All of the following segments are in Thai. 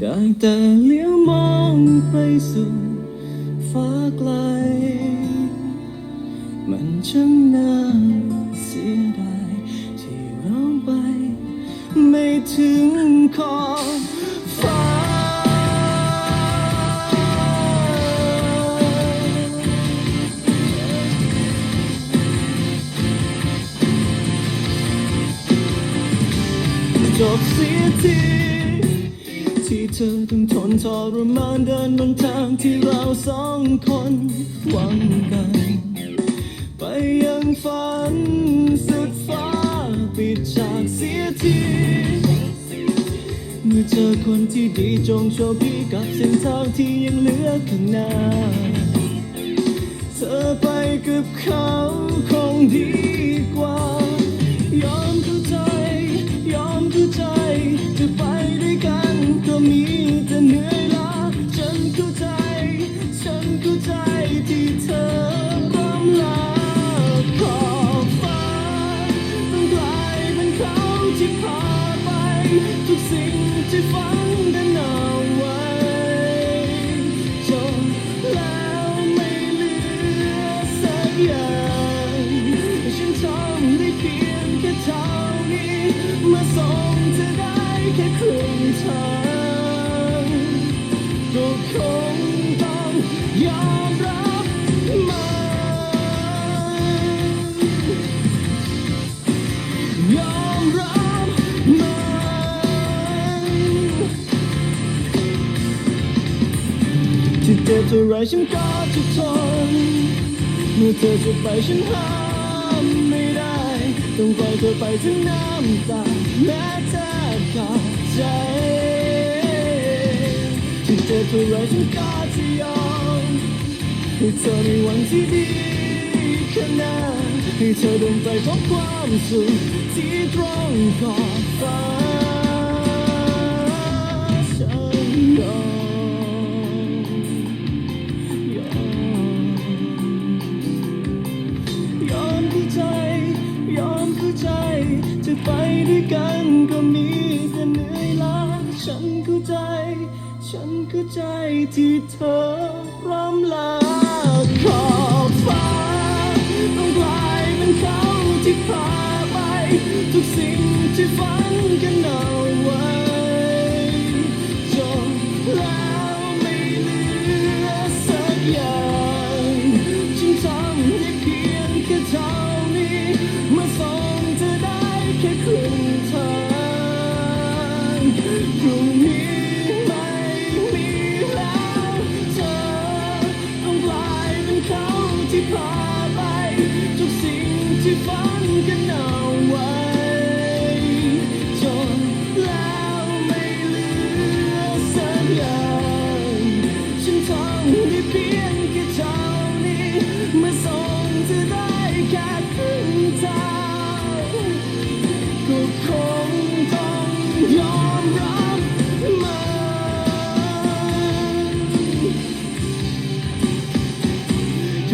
ได้แต่เลี้ยวมองไปสู่ฟ้าไกล มันช่างน่าเสียดายที่เราไป ไม่ถึงขอบฟ้า จบเสียที ที่เธอต้องทนทรมานเดินบนทางที่เราสองคนหวังกัน ไปยังฝันสุดฟ้าปิดฉากเสียทีเมื่อเจอคนที่ดีจงโชคดีกับเส้นทางที่ยังเหลือข้างหน้า เธอไปกับเขาคงดีกว่ายอม กันก็มีแต่เหนื่อยล้าฉันเข้าใจ ฉันเข้าใจที่เธอร่ำลาขอบฟ้าต้องกลายเป็นเขาที่พาไป ทุกสิ่งที่ฝันกันเอาไว้จบแล้วไม่เหลือสักอย่างฉันทำได้เพียงแค่เท่านี้มาส่งเธอได้แค่ครึ่งทาง คงต้องยอมรับมันยอมรับมันที่เจ็บเท่าไรฉันก็จะทนเมื่อเธอจะไปฉันห้ามไม่ได้ ต้องปล่อยเธอไปถึงน้ำตาแม้เธอขาดใจ เจ็บเท่าไรฉันก็จะยอมให้เธอในวันที่ดีข้างหน้าให้เธอเดินไปพบความสุขที่ตรงขอบฟ้าฉันยอมยอมยอมเข้าใจ ยอมเข้าใจ จะไปด้วยกันก็มีแต่เหนื่อย ฉันเข้าใจ ฉันเข้าใจที่เธอร่ำลาขอบฟ้าต้องกลายเป็นเขาที่พาไป ทุกสิ่งที่ฝันกันเอา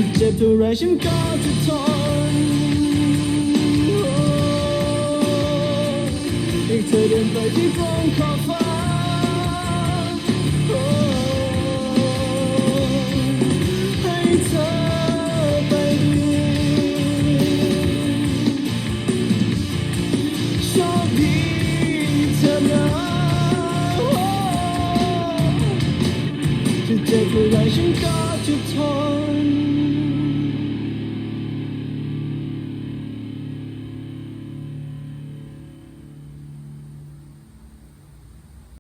จะเจ็บเท่าไรฉันก็จะทนให้เธอเดินไปที่ตรงขอบฟ้าให้เธอไปดีโชคดีเธอนะโอ้จะเจ็บเท่าไรฉันก็จะ